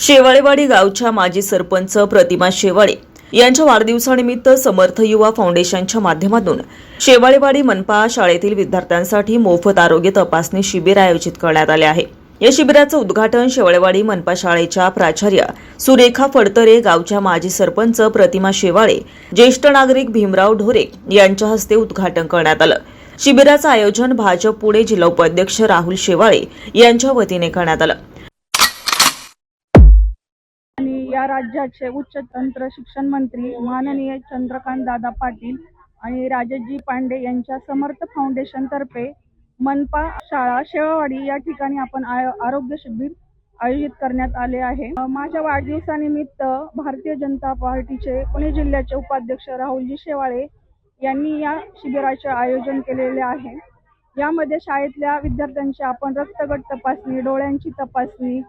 शेवाळेवाडी गावच्या माजी सरपंच प्रतिमा शेवाळे यांच्या वाढदिवसानिमित्त समर्थ युवा फाउंडेशनच्या माध्यमातून शेवाळेवाडी मनपा शाळेतील विद्यार्थ्यांसाठी मोफत आरोग्य तपासणी शिबिर आयोजित करण्यात आले आहे. या शिबिराचं उद्घाटन शेवाळेवाडी मनपा शाळेच्या प्राचार्य सुरेखा फडतरे गावच्या माजी सरपंच प्रतिमा शेवाळे ज्येष्ठ नागरिक भीमराव ढोरे यांच्या हस्ते उद्घाटन करण्यात आलं. शिबिराचं आयोजन भाजप पुणे जिल्हा उपाध्यक्ष राहुल शेवाळे यांच्या वतीने करण्यात आलं. या राज्याचे उच्च तंत्र शिक्षण मंत्री माननीय चंद्रकांत दादा पाटील आणि राजजी पांडे यांच्या समर्थ फाउंडेशन तर्फे मनपा शाळा शेवावाडी या ठिकाणी आपण आरोग्य शिबिर आयोजित करण्यात आले आहे. माझ्या वाढदिवसानिमित्त भारतीय जनता पार्टीचे पुणे जिल्ह्याचे उपाध्यक्ष राहुलजी शेवाळे यांनी या शिबिराचे आयोजन केलेले आहे. यामध्ये शाळेतल्या विद्यार्थ्यांची आपण रक्तगट तपासणी डोळ्यांची तपासणी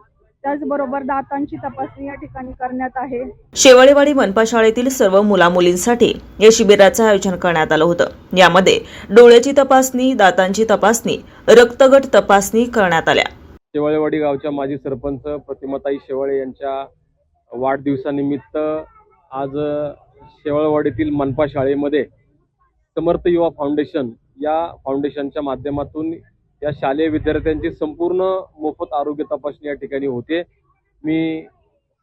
त्याचबरोबर दातांची तपासणी या ठिकाणी करण्यात आहे. शेवाळेवाडी मनपा शाळेतील सर्व मुलामुलींसाठी या शिबिराचं आयोजन करण्यात आलं होतं. यामध्ये डोळ्याची तपासणी दातांची तपासणी रक्तगट तपासणी करण्यात आल्या. शेवाळेवाडी गावच्या माजी सरपंच प्रतिमाताई शेवाळे यांच्या वाढदिवसानिमित्त आज शेवाळेवाडीतील मनपा शाळेमध्ये समर्थ युवा फाउंडेशन या फाउंडेशनच्या माध्यमातून या शालेय विद्यार्थ्यांची संपूर्ण मोफत आरोग्य तपासणी या ठिकाणी होते. मी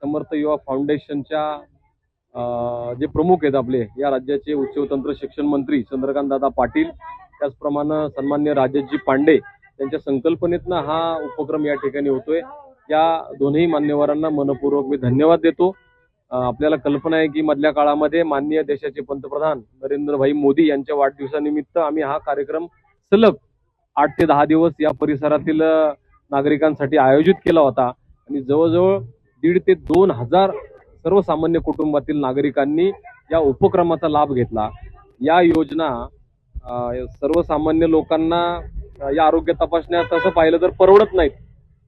समर्थ युवा फाउंडेशनच्या जे प्रमुख आहेत आपले या राज्याचे उच्च तंत्र शिक्षण मंत्री चंद्रकांत दादा पाटील त्याचप्रमाणे सन्मान्य राजेशजी पांडे त्यांच्या संकल्पनेतनं हा उपक्रम या ठिकाणी होतोय. या दोन्ही मान्यवरांना मनपूर्वक मी धन्यवाद देतो. आपल्याला कल्पना आहे की मधल्या काळामध्ये माननीय देशाचे पंतप्रधान नरेंद्रभाई मोदी यांच्या वाढदिवसानिमित्त आम्ही हा कार्यक्रम सलग आठ ते दहा दिवस या परिसरातील नागरिकांसाठी आयोजित केला होता. आणि जवळजवळ दीड ते दोन हजार सर्वसामान्य कुटुंबातील नागरिकांनी या उपक्रमाचा लाभ घेतला. या योजना सर्वसामान्य लोकांना या आरोग्य तपासण्या तसं पाहिलं तर परवडत नाहीत.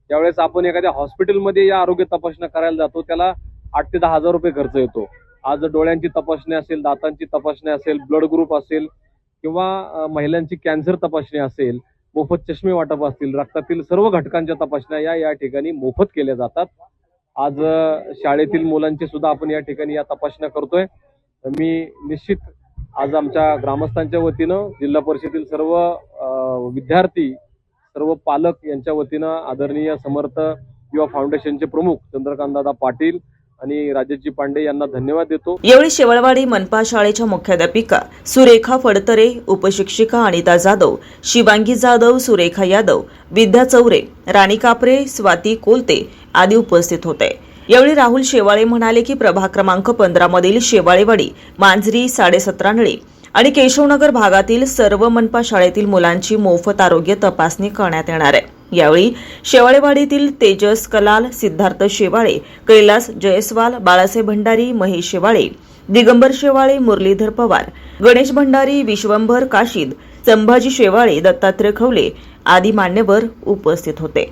त्यावेळेस आपण एखाद्या हॉस्पिटलमध्ये या आरोग्य तपासण्या करायला जातो त्याला आठ ते दहा हजार रुपये खर्च येतो. आज डोळ्यांची तपासणी असेल दातांची तपासणी असेल ब्लड ग्रुप असेल किंवा महिलांची कॅन्सर तपासणी असेल मोफत चष्मे वाटप असतील रक्तातील सर्व घटकांच्या तपासण्या या या ठिकाणी मोफत केल्या जातात. आज शाळेतील मुलांची सुद्धा आपण या ठिकाणी या तपासण्या करतोय. मी निश्चित आज आमच्या ग्रामस्थांच्या वतीनं जिल्हा परिषदेतील सर्व विद्यार्थी सर्व पालक यांच्या वतीनं आदरणीय समर्थ युवा फाउंडेशनचे प्रमुख चंद्रकांतदादा पाटील आणि राजाजी पांडे यांना धन्यवाद देतो. यावेळी शेवळवाडी मनपा शाळेच्या मुख्याध्यापिका सुरेखा फडतरे उपशिक्षिका अनिता जाधव शिवांगी जाधव सुरेखा यादव विद्या चौरे राणी कापरे स्वाती कोलते आदी उपस्थित होते. यावेळी राहुल शेवाळे म्हणाले की प्रभाग क्रमांक पंधरा मधील शेवाळेवाडी मांजरी साडेसतरानळी आणि केशवनगर भागातील सर्व मनपा शाळेतील मुलांची मोफत आरोग्य तपासणी करण्यात येणार आहे. यावेळी शेवाळेवाडीतील तेजस कलाल सिद्धार्थ शेवाळे कैलास जयस्वाल बाळासाहेब भंडारी महेश शेवाळे दिगंबर शेवाळे मुरलीधर पवार गणेश भंडारी विश्वंभर काशीद संभाजी शेवाळे दत्तात्रय खवले आदी मान्यवर उपस्थित होते.